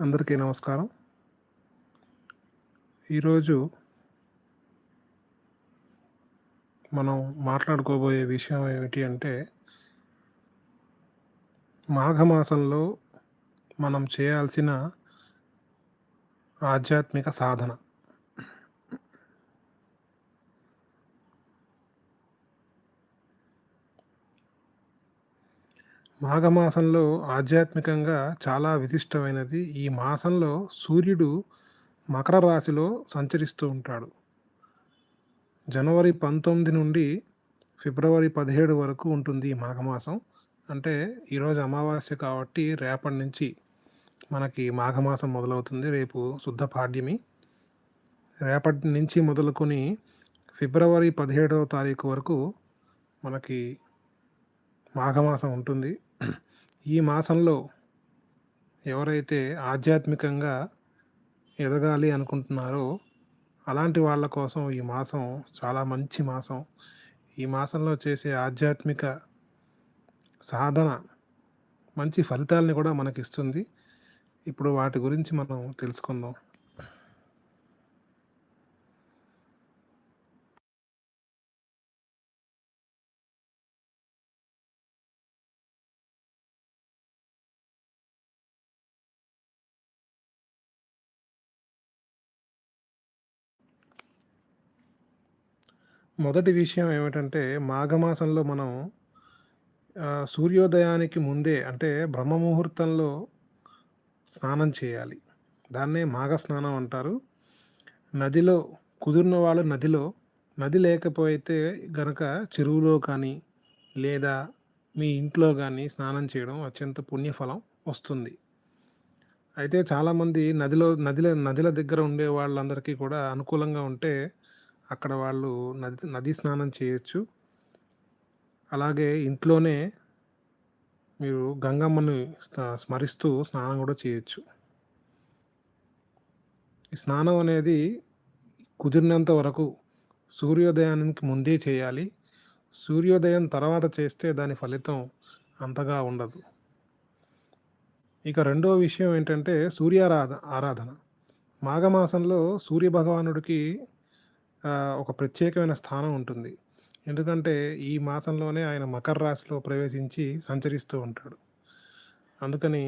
అందరికీ నమస్కారం. ఈరోజు మనం మాట్లాడుకోబోయే విషయం ఏమిటి అంటే మాఘమాసంలో మనం చేయాల్సిన ఆధ్యాత్మిక సాధన. మాఘమాసంలో ఆధ్యాత్మికంగా చాలా విశిష్టమైనది. ఈ మాసంలో సూర్యుడు మకర రాశిలో సంచరిస్తూ ఉంటాడు. జనవరి పంతొమ్మిది నుండి ఫిబ్రవరి పదిహేడు వరకు ఉంటుంది ఈ మాఘమాసం. అంటే ఈరోజు అమావాస్య కాబట్టి రేపటి నుంచి మనకి మాఘమాసం మొదలవుతుంది. రేపు శుద్ధ పాడ్యమి. రేపటి నుంచి మొదలుకొని ఫిబ్రవరి పదిహేడవ తారీఖు వరకు మనకి మాఘమాసం ఉంటుంది. ఈ మాసంలో ఎవరైతే ఆధ్యాత్మికంగా ఎదగాలి అనుకుంటున్నారో అలాంటి వాళ్ళ కోసం ఈ మాసం చాలా మంచి మాసం. ఈ మాసంలో చేసే ఆధ్యాత్మిక సాధన మంచి ఫలితాలని కూడా మనకిస్తుంది. ఇప్పుడు వాటి గురించి మనం తెలుసుకుందాం. మొదటి విషయం ఏమిటంటే మాఘమాసంలో మనం సూర్యోదయానికి ముందే అంటే బ్రహ్మ ముహూర్తంలో స్నానం చేయాలి. దాన్నే మాఘ స్నానం అంటారు. నదిలో కుదిరిన వాళ్ళు నదిలో నది లేకపోతే గనక చెరువులో కానీ లేదా మీ ఇంట్లో కానీ స్నానం చేయడం అత్యంత పుణ్యఫలం వస్తుంది. అయితే చాలామంది నదిలో నదిల నదిల దగ్గర ఉండే వాళ్ళందరికీ కూడా అనుకూలంగా ఉంటే అక్కడ వాళ్ళు నది నదీ స్నానం చేయొచ్చు. అలాగే ఇంట్లోనే మీరు గంగమ్మని స్మరిస్తూ స్నానం కూడా చేయొచ్చు. ఈ స్నానం అనేది కుదిరినంత వరకు సూర్యోదయానికి ముందే చేయాలి. సూర్యోదయం తర్వాత చేస్తే దాని ఫలితం అంతగా ఉండదు. ఇక రెండో విషయం ఏంటంటే సూర్యారాధ ఆరాధన. మాఘమాసంలో సూర్య భగవానుడికి ఒక ప్రత్యేకమైన స్థానం ఉంటుంది. ఎందుకంటే ఈ మాసంలోనే ఆయన మకర రాశిలో ప్రవేశించి సంచరిస్తూ ఉంటాడు. అందుకని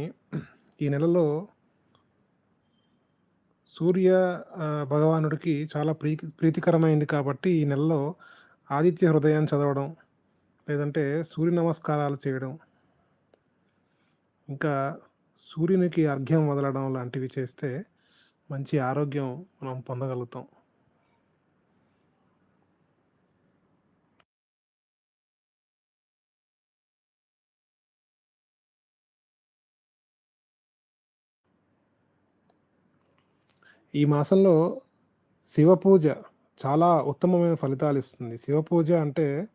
ఈ నెలలో సూర్య భగవానుడికి చాలా ప్రీ ప్రీతికరమైంది కాబట్టి ఈ నెలలో ఆదిత్య హృదయం చదవడం లేదంటే సూర్య నమస్కారాలు చేయడం ఇంకా సూర్యునికి అర్ఘ్యం వదలడం లాంటివి చేస్తే మంచి ఆరోగ్యం మనం పొందగలుగుతాం. ఈ మాసంలో శివ పూజ చాలా ఉత్తమమైన ఫలితాలు ఇస్తుంది. శివ పూజ అంటే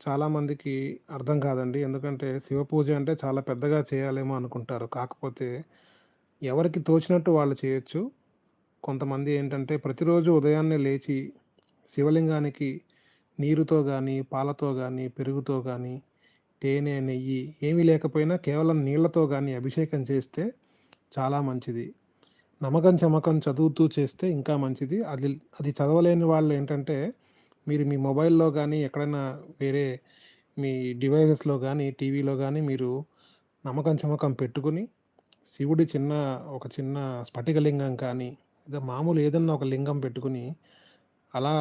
చాలామందికి అర్థం కాదండి. ఎందుకంటే శివ పూజ అంటే చాలా పెద్దగా చేయాలేమో అనుకుంటారు. కాకపోతే ఎవరికి తోచినట్టు వాళ్ళు చేయొచ్చు. కొంతమంది ఏంటంటే ప్రతిరోజు ఉదయాన్నే లేచి శివలింగానికి నీరుతో కానీ పాలతో కానీ పెరుగుతో కానీ తేనె నెయ్యి ఏమీ లేకపోయినా కేవలం నీళ్ళతో కానీ అభిషేకం చేస్తే చాలా మంచిది. నమ్మకం చమకం చదువుతూ చేస్తే ఇంకా మంచిది. అది అది చదవలేని వాళ్ళు ఏంటంటే మీరు మీ మొబైల్లో కానీ ఎక్కడైనా వేరే మీ డివైజెస్లో కానీ టీవీలో కానీ మీరు నమ్మకం చమకం పెట్టుకుని శివుడి చిన్న ఒక చిన్న స్ఫటికలింగం కానీ లేదా మామూలు ఏదన్నా ఒక లింగం పెట్టుకుని అలా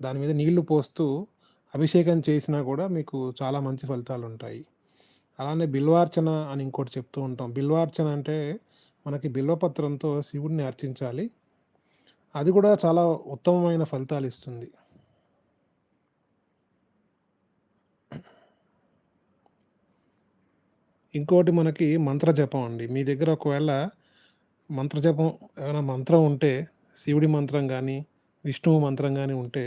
దాని మీద నీళ్ళు పోస్తూ అభిషేకం చేసినా కూడా మీకు చాలా మంచి ఫలితాలు ఉంటాయి అలానే బిల్వార్చన అని ఇంకోటి చెప్తూ ఉంటాం. బిల్వార్చన అంటే మనకి బిల్వపత్రంతో శివుడిని అర్చించాలి. అది కూడా చాలా ఉత్తమమైన ఫలితాలు ఇస్తుంది. ఇంకోటి మనకి మంత్రజపం అండి. మీ దగ్గర ఒకవేళ మంత్రజపం ఏమైనా మంత్రం ఉంటే శివుడి మంత్రం కానీ విష్ణువు మంత్రం కానీ ఉంటే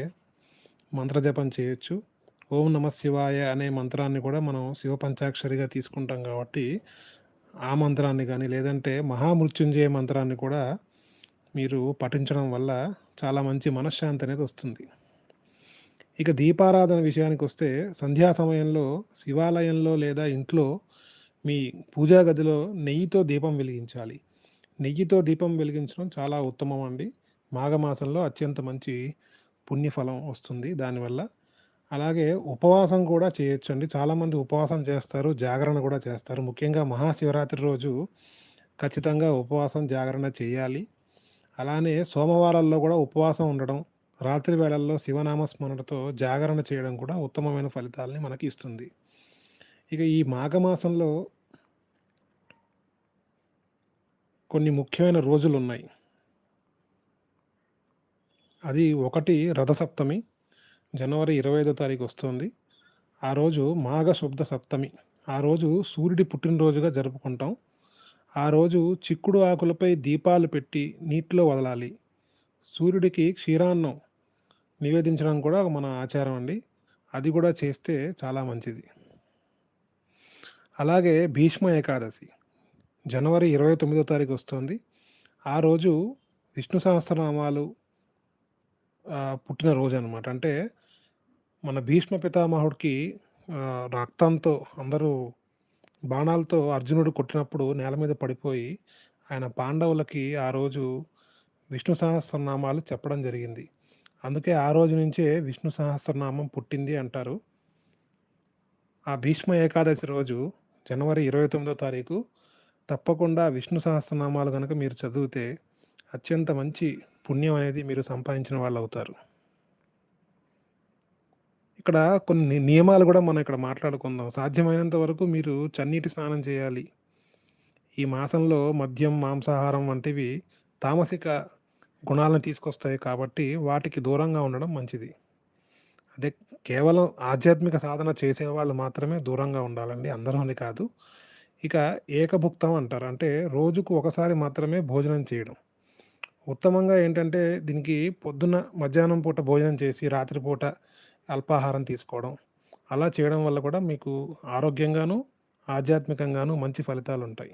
మంత్రజపం చేయొచ్చు. ఓం నమ శివాయ అనే మంత్రాన్ని కూడా మనం శివ పంచాక్షరిగా తీసుకుంటాం కాబట్టి ఆ మంత్రాన్ని కానీ లేదంటే మహామృత్యుంజయ మంత్రాన్ని కూడా మీరు పఠించడం వల్ల చాలా మంచి మనశ్శాంతి అనేది వస్తుంది ఇక దీపారాధన విషయానికి వస్తే సంధ్యా సమయంలో శివాలయంలో లేదా ఇంట్లో మీ పూజా గదిలో నెయ్యితో దీపం వెలిగించాలి నెయ్యితో దీపం వెలిగించడం చాలా ఉత్తమం అండి. మాఘమాసంలో అత్యంత మంచి పుణ్యఫలం వస్తుంది దానివల్ల. అలాగే ఉపవాసం కూడా చేయొచ్చండి. చాలామంది ఉపవాసం చేస్తారు, జాగరణ కూడా చేస్తారు. ముఖ్యంగా మహాశివరాత్రి రోజు ఖచ్చితంగా ఉపవాసం, జాగరణ చేయాలి. అలానే సోమవారాల్లో కూడా ఉపవాసం ఉండడం, రాత్రి వేళల్లో శివనామ స్మరణతో జాగరణ చేయడం కూడా ఉత్తమమైన ఫలితాల్ని మనకి ఇస్తుంది. ఇక ఈ మాఘమాసంలో కొన్ని ముఖ్యమైన రోజులున్నాయి. అది ఒకటి రథసప్తమి. జనవరి 25 తారీఖు వస్తుంది. ఆ రోజు మాఘ శుద్ధ సప్తమి. ఆ రోజు సూర్యుడి పుట్టినరోజుగా జరుపుకుంటాం. ఆ రోజు చిక్కుడు ఆకులపై దీపాలు పెట్టి నీటిలో వదలాలి. సూర్యుడికి క్షీరాన్నం నివేదించడం కూడా మన ఆచారం అండి. అది కూడా చేస్తే చాలా మంచిది. అలాగే భీష్మ ఏకాదశి. జనవరి 29 తారీఖు వస్తుంది. ఆ రోజు విష్ణు సహస్రనామాలు ఆహ్, పుట్టినరోజనమాట. అంటే మన భీష్మ పితామహుడికి ఆహ్, రక్తంతో అందరూ బాణాలతో అర్జునుడు కొట్టినప్పుడు నేల మీద పడిపోయి, ఆయన పాండవులకి ఆ రోజు విష్ణు సహస్రనామాలు చెప్పడం జరిగింది. అందుకే ఆ రోజు నుంచే విష్ణు సహస్రనామం పుట్టింది అంటారు. ఆ భీష్మ ఏకాదశి రోజు జనవరి 29 తారీఖు తప్పకుండా విష్ణు సహస్రనామాలు కనుక మీరు చదివితే అత్యంత మంచి పుణ్యం అనేది మీరు సంపాదించిన వాళ్ళు అవుతారు ఇక్కడ కొన్ని నియమాలు కూడా మనం ఇక్కడ మాట్లాడుకుందాం. సాధ్యమైనంత వరకు మీరు చన్నీటి స్నానం చేయాలి. ఈ మాసంలో మద్యం, మాంసాహారం వంటివి తామసిక గుణాలను తీసుకొస్తాయి కాబట్టి వాటికి దూరంగా ఉండడం మంచిది. అదే కేవలం ఆధ్యాత్మిక సాధన చేసేవాళ్ళు మాత్రమే దూరంగా ఉండాలండి. అందరూ అని కాదు. ఇక ఏకభుక్తం అంటారు. అంటే రోజుకు ఒకసారి మాత్రమే భోజనం చేయడం. ఉత్తమంగా ఏంటంటే దీనికి పొద్దున్న, మధ్యాహ్నం పూట భోజనం చేసి రాత్రిపూట అల్పాహారం తీసుకోవడం. అలా చేయడం వల్ల కూడా మీకు ఆరోగ్యంగాను, ఆధ్యాత్మికంగాను మంచి ఫలితాలు ఉంటాయి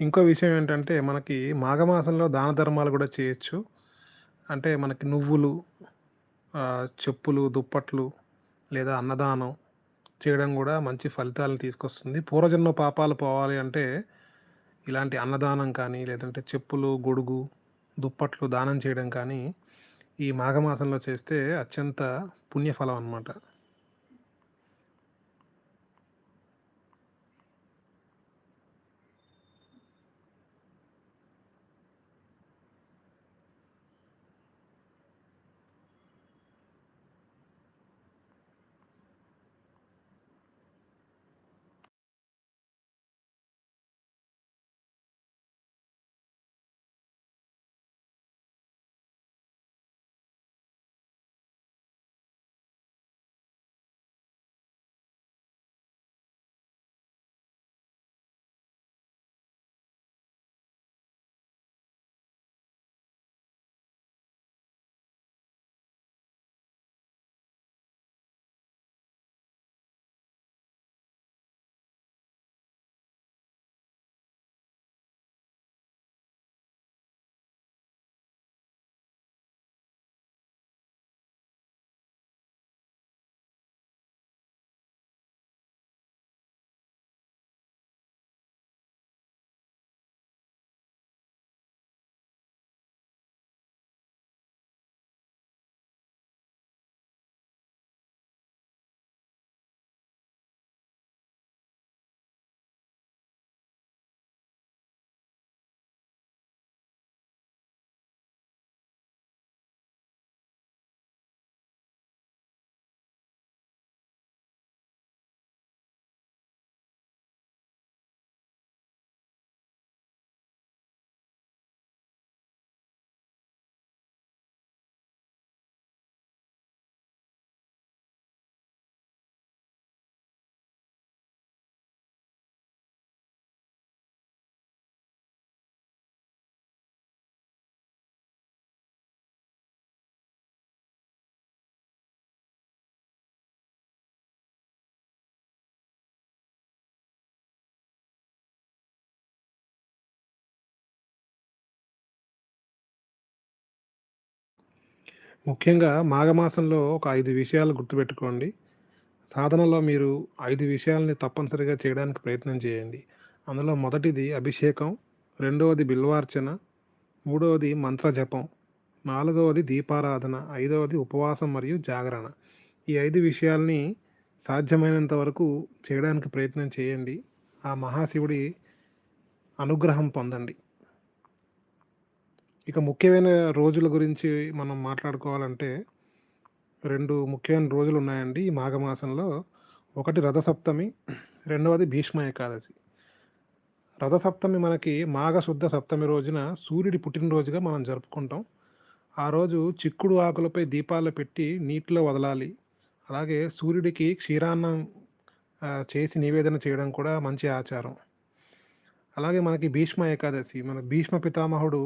ఇంకో విషయం ఏంటంటే మనకి మాఘమాసంలో దాన ధర్మాలు కూడా చేయొచ్చు. అంటే మనకి నువ్వులు, చెప్పులు, దుప్పట్లు లేదా అన్నదానం చేయడం కూడా మంచి ఫలితాలను తీసుకొస్తుంది. పూర్వజన్మ పాపాలు పోవాలి అంటే ఇలాంటి అన్నదానం కానీ, లేదంటే చెప్పులు, గొడుగు, దుప్పట్లు దానం చేయడం కానీ ఈ మాఘమాసంలో చేస్తే అత్యంత పుణ్యఫలం అనమాట. ముఖ్యంగా మాఘమాసంలో ఒక ఐదు విషయాలు గుర్తుపెట్టుకోండి. సాధనలో మీరు ఐదు విషయాల్ని తప్పనిసరిగా చేయడానికి ప్రయత్నం చేయండి. అందులో మొదటిది అభిషేకం, రెండవది బిల్వార్చన, మూడవది మంత్ర జపం, నాలుగవది దీపారాధన, ఐదవది ఉపవాసం మరియు జాగరణ. ఈ ఐదు విషయాల్ని సాధ్యమైనంత వరకు చేయడానికి ప్రయత్నం చేయండి. ఆ మహాశివుడి అనుగ్రహం పొందండి. ఇక ముఖ్యమైన రోజుల గురించి మనం మాట్లాడుకోవాలంటే 2 ముఖ్యమైన రోజులున్నాయండి ఈ మాఘమాసంలో. ఒకటి రథసప్తమి, రెండవది భీష్మ ఏకాదశి. రథసప్తమి మనకి మాఘ శుద్ధ సప్తమి రోజున సూర్యుడి పుట్టినరోజుగా మనం జరుపుకుంటాం. ఆ రోజు చిక్కుడు ఆకులపై దీపాలు పెట్టి నీటిలో వదలాలి. అలాగే సూర్యుడికి క్షీరాన్నం ఆహ్, చేసి నివేదన చేయడం కూడా మంచి ఆచారం. అలాగే మనకి భీష్మ ఏకాదశి మన భీష్మ పితామహుడు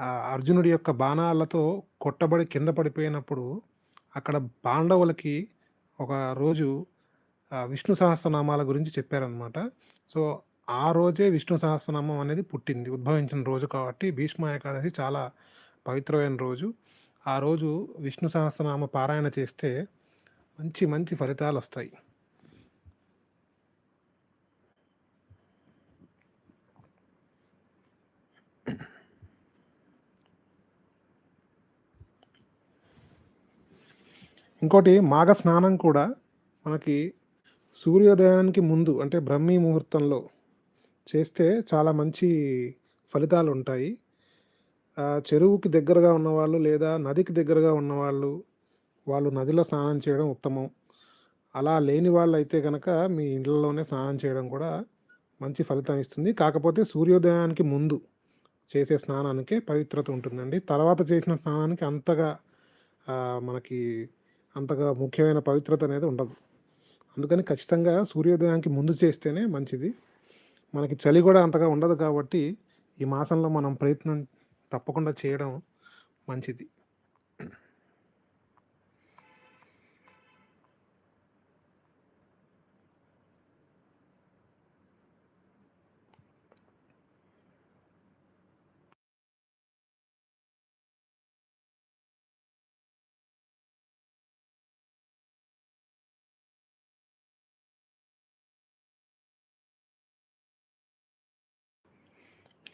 అర్జునుడి యొక్క బాణాలతో కొట్టబడి కింద పడిపోయినప్పుడు అక్కడ పాండవులకి ఒక రోజు విష్ణు సహస్రనామాల గురించి చెప్పారనమాట. సో, ఆ రోజే విష్ణు సహస్రనామం అనేది పుట్టింది. ఉద్భవించిన రోజు కాబట్టి భీష్మ ఏకాదశి చాలా పవిత్రమైన రోజు. ఆ రోజు విష్ణు సహస్రనామ పారాయణ చేస్తే మంచి మంచి ఫలితాలు వస్తాయి ఇంకోటి మాఘ స్నానం కూడా మనకి సూర్యోదయానికి ముందు అంటే బ్రహ్మీ ముహూర్తంలో చేస్తే చాలా మంచి ఫలితాలు ఉంటాయి చెరువుకి దగ్గరగా ఉన్నవాళ్ళు లేదా నదికి దగ్గరగా ఉన్నవాళ్ళు, వాళ్ళు నదిలో స్నానం చేయడం ఉత్తమం. అలా లేని వాళ్ళైతే కనుక మీ ఇళ్ళలోనే స్నానం చేయడం కూడా మంచి ఫలితం ఇస్తుంది. కాకపోతే సూర్యోదయానికి ముందు చేసే స్నానానికే పవిత్రత ఉంటుందండి. తర్వాత చేసిన స్నానానికి అంతగా మనకి అంతగా ముఖ్యమైన పవిత్రత అనేది ఉండదు. అందుకని ఖచ్చితంగా సూర్యోదయానికి ముందు చేస్తేనే మంచిది. మనకి చలి కూడా అంతగా ఉండదు కాబట్టి ఈ మాసంలో మనం ప్రయత్నం తప్పకుండా చేయడం మంచిది.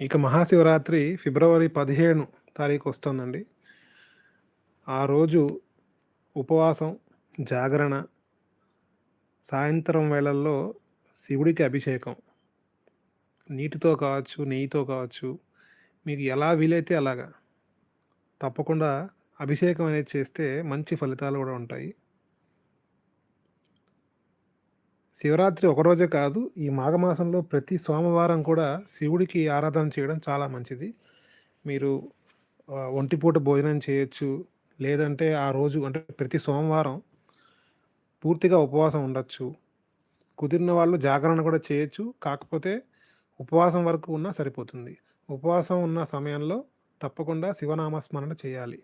ఇక మహాశివరాత్రి ఫిబ్రవరి 15 తారీఖు వస్తోందండి. ఆ రోజు ఉపవాసం, జాగరణ, సాయంత్రం వేళల్లో శివుడికి అభిషేకం. నీటితో కావచ్చు, నెయ్యితో కావచ్చు, మీకు ఎలా వీలైతే అలాగా. తప్పకుండా అభిషేకం అనేది చేస్తే మంచి ఫలితాలు కూడా ఉంటాయి. శివరాత్రి ఒకరోజే కాదు, ఈ మాఘమాసంలో ప్రతి సోమవారం కూడా శివుడికి ఆరాధన చేయడం చాలా మంచిది. మీరు ఒంటిపూట భోజనం చేయొచ్చు. లేదంటే ఆ రోజు అంటే ప్రతి సోమవారం పూర్తిగా ఉపవాసం ఉండొచ్చు. కుదిరిన వాళ్ళు జాగరణ కూడా చేయొచ్చు. కాకపోతే ఉపవాసం వరకు ఉన్నా సరిపోతుంది. ఉపవాసం ఉన్న సమయంలో తప్పకుండా శివనామస్మరణ చేయాలి.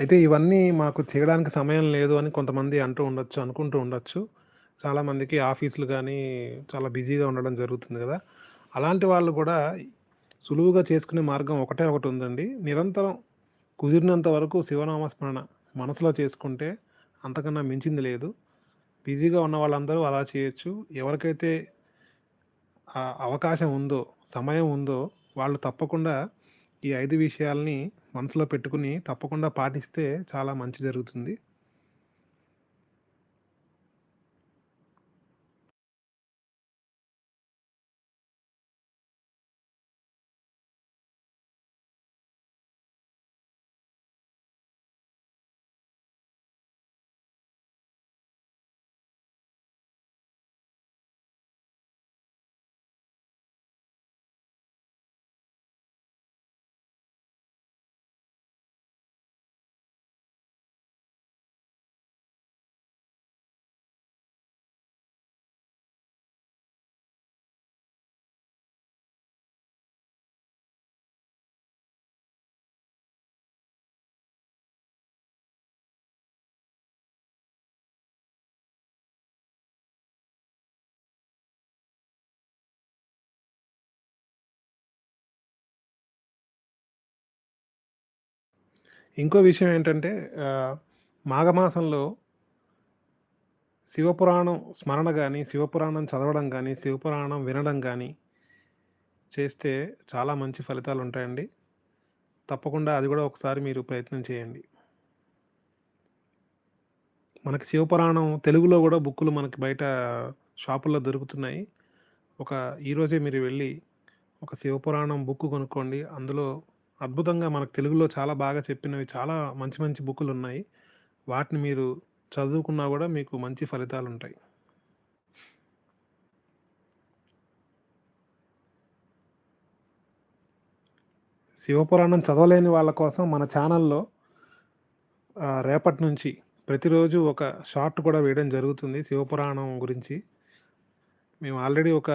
అయితే ఇవన్నీ మాకు చేయడానికి సమయం లేదు అని కొంతమంది అంటూ ఉండొచ్చు, అనుకుంటూ ఉండొచ్చు. చాలామందికి ఆఫీసులు గానీ, చాలా బిజీగా ఉండడం జరుగుతుంది గదా! అలాంటి వాళ్ళు గూడా సులువుగా చేసుకునే మార్గం ఒకటే ఒకటుందండి. నిరంతరం కుదిరినంత వరకు శివనామ స్మరణ మనసులో చేసుకుంటే అంతకన్నా మించింది లేదు. బిజీగా ఉన్న వాళ్ళందరూ అలా చేయొచ్చు. ఎవరికైతే ఆ అవకాశం ఉందో, సమయం ఉందో వాళ్ళు తప్పకుండా ఈ 5 విషయాల్ని మనసులో పెట్టుకొని తప్పకుండా పాటిస్తే చాలా మంచి జరుగుతుంది. ఇంకో విషయం ఏంటంటే మాఘమాసంలో శివపురాణం స్మరణ కానీ శివపురాణం చదవడం కానీ శివపురాణం వినడం కానీ చేస్తే చాలా మంచి ఫలితాలు ఉంటాయండి తప్పకుండా అది కూడా ఒకసారి మీరు ప్రయత్నం చేయండి. మనకి శివపురాణం తెలుగులో కూడా బుక్కులు మనకి బయట షాపుల్లో దొరుకుతున్నాయి. ఒక ఈరోజే మీరు వెళ్ళి ఒక శివపురాణం బుక్ కొనుక్కోండి. అందులో అద్భుతంగా మనకు తెలుగులో చాలా బాగా చెప్పినవి చాలా మంచి మంచి బుక్కులున్నాయి. వాటిని మీరు చదువుకున్నా కూడా మీకు మంచి ఫలితాలు ఉంటాయి శివపురాణం చదవలేని వాళ్ళ కోసం మన ఛానల్‌లో రేపటి నుంచి ప్రతిరోజు ఒక షార్ట్ కూడా వేయడం జరుగుతుంది శివపురాణం గురించి. మేము ఆల్రెడీ ఒక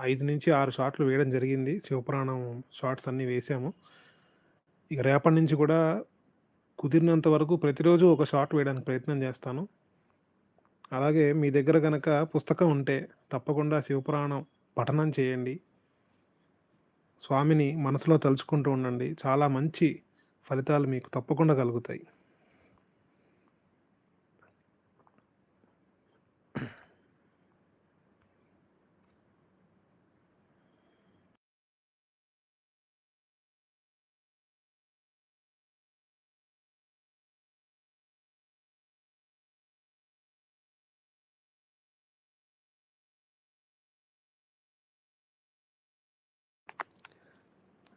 5-6 షార్ట్‌లు వేయడం జరిగింది. శివపురాణం షార్ట్స్ అన్నీ వేసాము ఇక రేపటి నుంచి కూడా కుదిరినంత వరకు ప్రతిరోజు ఒక షాట్ వేయడానికి ప్రయత్నం చేస్తాను. అలాగే మీ దగ్గర కనుక పుస్తకం ఉంటే తప్పకుండా శివపురాణం పఠనం చేయండి. స్వామిని మనసులో తలుచుకుంటూ ఉండండి. చాలా మంచి ఫలితాలు మీకు తప్పకుండా కలుగుతాయి.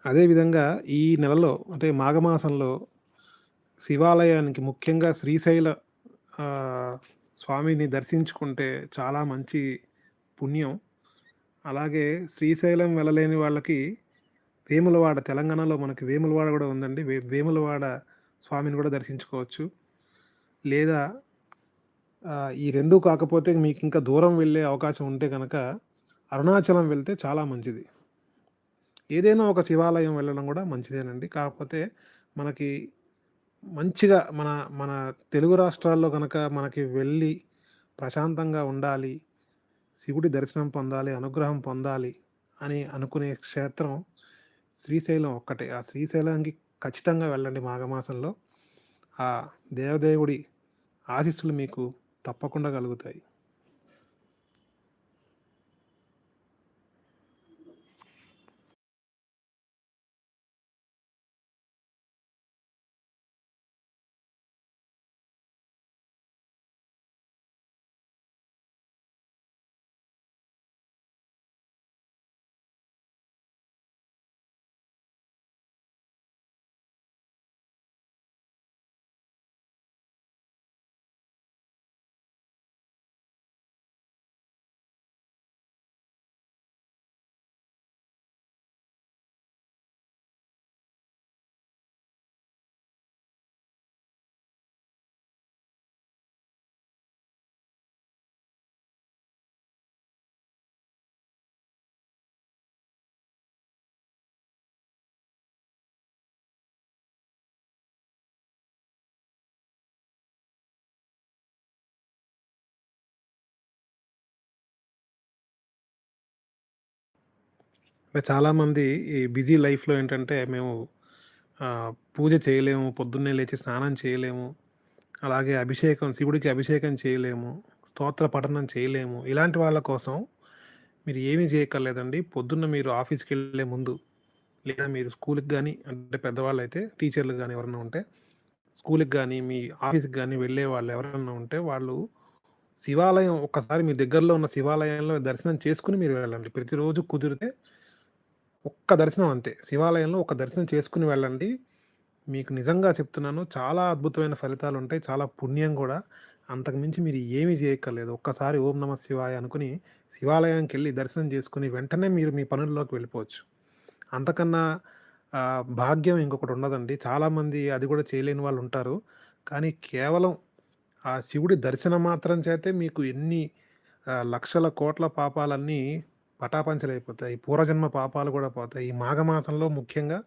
అదే విధంగా ఈ నెలలో అంటే మాఘమాసంలో శివాలయానికి ముఖ్యంగా శ్రీశైల స్వామిని దర్శించుకుంటే చాలా మంచి పుణ్యం. అలాగే శ్రీశైలం వెళ్ళలేని వాళ్ళకి వేములవాడ తెలంగాణలో మనకి వేములవాడ కూడా ఉందండి. వే వేములవాడ స్వామిని కూడా దర్శించుకోవచ్చు. లేదా ఈ రెండూ కాకపోతే మీకు ఇంకా దూరం వెళ్ళే అవకాశం ఉంటే కనుక అరుణాచలం వెళ్తే చాలా మంచిది. ఏదైనా ఒక శివాలయం వెళ్ళడం కూడా మంచిదేనండి. కాకపోతే మనకి మంచిగా మన మన తెలుగు రాష్ట్రాల్లో కనుక మనకి వెళ్ళి ప్రశాంతంగా ఉండాలి. శివుడి దర్శనం పొందాలి, అనుగ్రహం పొందాలి అని అనుకునే క్షేత్రం శ్రీశైలం ఒక్కటే. ఆ శ్రీశైలానికి ఖచ్చితంగా వెళ్ళండి మాఘమాసంలో. ఆ దేవదేవుడి ఆశీస్సులు మీకు తప్పకుండా కలుగుతాయి. చాలామంది ఈ బిజీ లైఫ్‌లో ఏంటంటే మేము ఆహ్, పూజ చేయలేము, పొద్దున్నే లేచి స్నానం చేయలేము, అలాగే అభిషేకం శివుడికి అభిషేకం చేయలేము, స్తోత్ర పఠనం చేయలేము. ఇలాంటి వాళ్ళ కోసం మీరు ఏమీ చేయక్కర్లేదండి. పొద్దున్న మీరు ఆఫీస్‌కెళ్ళే ముందు లేదా మీరు స్కూల్కి కానీ అంటే పెద్దవాళ్ళైతే టీచర్లు కానీ ఎవరైనా ఉంటే స్కూల్కి కానీ మీ ఆఫీస్‌కి కానీ వెళ్ళే వాళ్ళు ఎవరైనా ఉంటే వాళ్ళు శివాలయం ఒక్కసారి మీ దగ్గరలో ఉన్న శివాలయంలో దర్శనం చేసుకొని మీరు వెళ్ళండి. ప్రతిరోజు కుదిరితే ఒక్క దర్శనం అంతే. శివాలయంలో ఒక దర్శనం చేసుకుని వెళ్ళండి. మీకు నిజంగా చెప్తున్నాను చాలా అద్భుతమైన ఫలితాలు ఉంటాయి చాలా పుణ్యం కూడా అంతకుమించి మీరు ఏమీ చేయక్కర్లేదు. ఒక్కసారి ఓం నమ శివాయ అనుకుని శివాలయానికెళ్ళి దర్శనం చేసుకుని వెంటనే మీరు మీ పనుల్లోకి వెళ్ళిపోవచ్చు. అంతకన్నా భాగ్యం ఇంకొకటి ఉండదండి. చాలామంది అది కూడా చేయలేని వాళ్ళు ఉంటారు కానీ కేవలం ఆ శివుడి దర్శనం మాత్రం చేతే మీకు ఎన్ని లక్షల కోట్ల పాపాలన్నీ పటాపంచలైపోతాయి. పూర్వజన్మ పాపాలు కూడా పోతాయి. ఈ మాఘమాసంలో ముఖ్యంగా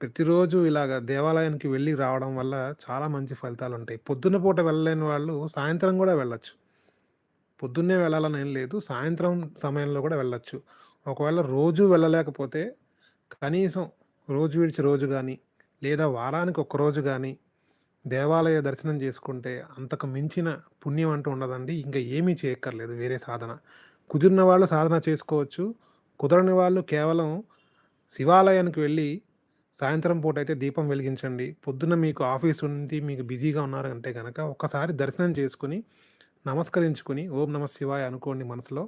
ప్రతిరోజు ఇలాగ దేవాలయానికి వెళ్ళి రావడం వల్ల చాలా మంచి ఫలితాలు ఉంటాయి పొద్దున్న పూట వెళ్ళలేని వాళ్ళు సాయంత్రం కూడా వెళ్ళొచ్చు. పొద్దున్నే వెళ్ళాలని ఏం లేదు. సాయంత్రం సమయంలో కూడా వెళ్ళచ్చు ఒకవేళ రోజు వెళ్ళలేకపోతే కనీసం రోజు విడిచి రోజు కానీ లేదా వారానికి ఒక్కరోజు కానీ దేవాలయ దర్శనం చేసుకుంటే అంతకు మించిన పుణ్యం అంటూ ఉండదండి. ఇంకా ఏమీ చేయక్కర్లేదు వేరే సాధన. కుదిరిన వాళ్ళు సాధన చేసుకోవచ్చు. కుదరని వాళ్ళు కేవలం శివాలయానికి వెళ్ళి సాయంత్రం పూట అయితే దీపం వెలిగించండి. పొద్దున్న మీకు ఆఫీస్ ఉంది, మీకు బిజీగా ఉన్నారంటే కనుక ఒక్కసారి దర్శనం చేసుకొని, నమస్కరించుకొని ఓం నమ శివాయ అనుకోండి మనసులో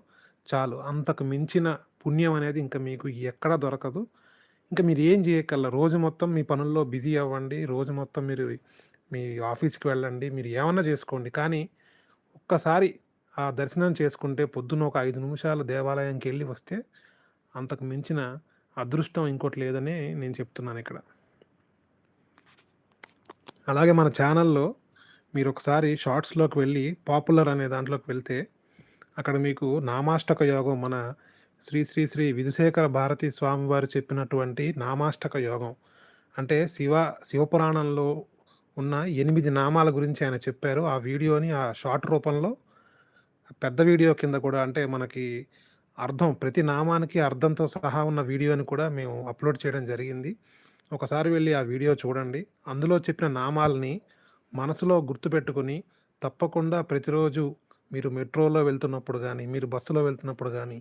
చాలు. అంతకు మించిన పుణ్యం అనేది ఇంకా మీకు ఎక్కడ దొరకదు. ఇంకా మీరు ఏం చేయగల రోజు మొత్తం మీ పనుల్లో బిజీ అవ్వండి. రోజు మొత్తం మీరు మీ ఆఫీస్‌కి వెళ్ళండి. మీరు ఏమన్నా చేసుకోండి. కానీ ఒక్కసారి ఆ దర్శనం చేసుకుంటే పొద్దున్న ఒక ఐదు నిమిషాలు దేవాలయంకెళ్ళి వస్తే అంతకు మించిన అదృష్టం ఇంకోటి లేదని నేను చెప్తున్నాను ఇక్కడ అలాగే మన ఛానల్‌లో మీరు ఒకసారి షార్ట్స్‌లోకి వెళ్ళి పాపులర్ అనే దాంట్లోకి వెళ్తే అక్కడ మీకు నామాష్టక యోగం మన శ్రీ శ్రీ శ్రీ విధుశేఖర భారతి స్వామివారు చెప్పినటువంటి నామాష్టక యోగం. అంటే శివ శివపురాణంలో ఉన్న ఎనిమిది నామాల గురించి ఆయన చెప్పారు. ఆ వీడియోని ఆ షార్ట్ రూపంలో పెద్ద వీడియో కింద కూడా అంటే మనకి అర్థం ప్రతి నామానికి అర్థంతో సహా ఉన్న వీడియోని కూడా మేము అప్‌లోడ్ చేయడం జరిగింది. ఒకసారి వెళ్ళి ఆ వీడియో చూడండి. అందులో చెప్పిన నామాల్ని మనసులో గుర్తుపెట్టుకుని తప్పకుండా ప్రతిరోజు మీరు మెట్రోలో వెళ్తున్నప్పుడు కానీ మీరు బస్సులో వెళ్తున్నప్పుడు కానీ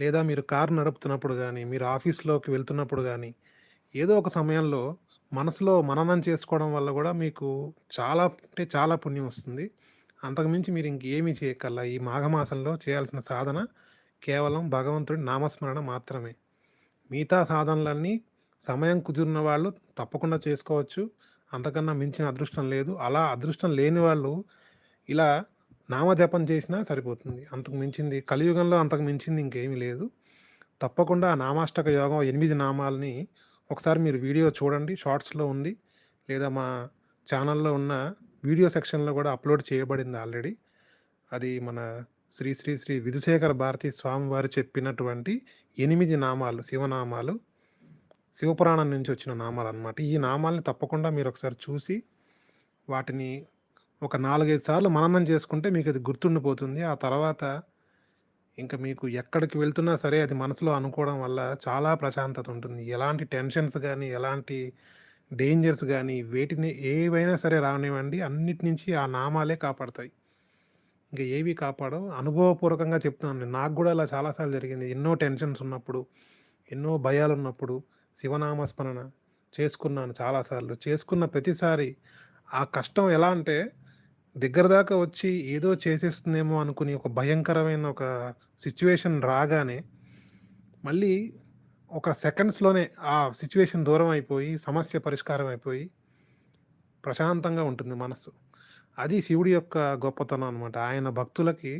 లేదా మీరు కారు నడుపుతున్నప్పుడు కానీ మీరు ఆఫీస్‌లోకి వెళ్తున్నప్పుడు కానీ ఏదో ఒక సమయంలో మనసులో మననం చేసుకోవడం వల్ల కూడా మీకు చాలా అంటే చాలా పుణ్యం వస్తుంది. అంతకు మించి మీరు ఇంకేమీ చేయక్కర్లా. ఈ మాఘమాసంలో చేయాల్సిన సాధన కేవలం భగవంతుడి నామస్మరణ మాత్రమే. మిగతా సాధనలన్నీ సమయం కుదిరిన వాళ్ళు తప్పకుండా చేసుకోవచ్చు. అంతకన్నా మించిన అదృష్టం లేదు. అలా అదృష్టం లేని వాళ్ళు ఇలా నామజపం చేసినా సరిపోతుంది. అంతకు మించింది కలియుగంలో అంతకు మించింది ఇంకేమీ లేదు. తప్పకుండా ఆ నామాష్టక యోగం ఎనిమిది నామాలని ఒకసారి మీరు వీడియో చూడండి. షార్ట్స్‌లో ఉంది. లేదా మా ఛానల్‌లో ఉన్న వీడియో సెక్షన్‌లో కూడా అప్‌లోడ్ చేయబడింది ఆల్రెడీ. అది మన శ్రీ శ్రీ శ్రీ విధుశేఖర భారతి స్వామివారు చెప్పినటువంటి ఎనిమిది నామాలు శివనామాలు. శివపురాణం నుంచి వచ్చిన నామాలు అనమాట ఈ నామాల్ని తప్పకుండా మీరు ఒకసారి చూసి వాటిని ఒక 4, 5 సార్లు మననం చేసుకుంటే మీకు అది గుర్తుండిపోతుంది. ఆ తర్వాత ఇంక మీకు ఎక్కడికి వెళ్తున్నా సరే అది మనసులో అనుకోవడం వల్ల చాలా ప్రశాంతత ఉంటుంది. ఎలాంటి టెన్షన్స్ కానీ ఎలాంటి డేంజర్స్ కానీ వేటిని ఏవైనా సరే రానివ్వండి అన్నిటి నుంచి ఆ నామాలే కాపాడతాయి. ఇంకా ఏవి కాపాడవు. అనుభవపూర్వకంగా చెప్తున్నాను నేను. నాకు కూడా అలా చాలా సార్లు జరిగింది. ఎన్నో టెన్షన్స్ ఉన్నప్పుడు, ఎన్నో భయాలున్నప్పుడు ఉన్నప్పుడు శివనామస్మరణ చేసుకున్నాను చాలాసార్లు చేసుకున్న ప్రతిసారి ఆ కష్టం ఎలా అంటే దగ్గర దాకా వచ్చి ఏదో చేసేస్తుందేమో అనుకుని ఒక భయంకరమైన ఒక సిచ్యువేషన్ రాగానే మళ్ళీ ఒక సెకండ్స్‌లోనే ఆ సిచ్యువేషన్ దూరం అయిపోయి, సమస్య పరిష్కారం అయిపోయి ప్రశాంతంగా ఉంటుంది మనసు. అది శివుడి యొక్క గొప్పతనం అనమాట. ఆయన భక్తులకి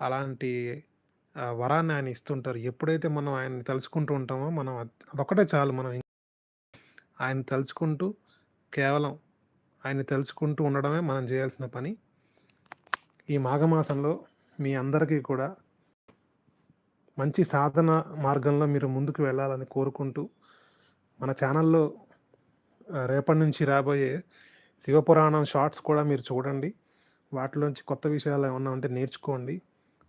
అలాంటి వరాన్ని ఆయన ఇస్తుంటారు. ఎప్పుడైతే మనం ఆయన్ని తలుచుకుంటూ ఉంటామో మనం అదొకటే అదొక్కటే చాలు మనం ఆయన తలుచుకుంటూ కేవలం ఆయన్ని తలుచుకుంటూ ఉండడమే మనం చేయాల్సిన పని. ఈ మాఘమాసంలో మీ అందరికీ కూడా మంచి సాధన మార్గంలో మీరు ముందుకు వెళ్ళాలని కోరుకుంటూ, మన ఛానల్‌లో రేపటి నుంచి రాబోయే శివపురాణం షార్ట్స్ కూడా మీరు చూడండి. వాటిలోంచి కొత్త విషయాలు ఏమన్నా ఉంటే నేర్చుకోండి.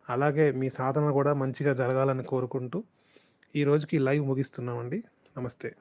అలాగే మీ సాధన కూడా మంచిగా జరగాలని కోరుకుంటూ, ఈ రోజుకి లైవ్ ముగిస్తున్నామండి. నమస్తే.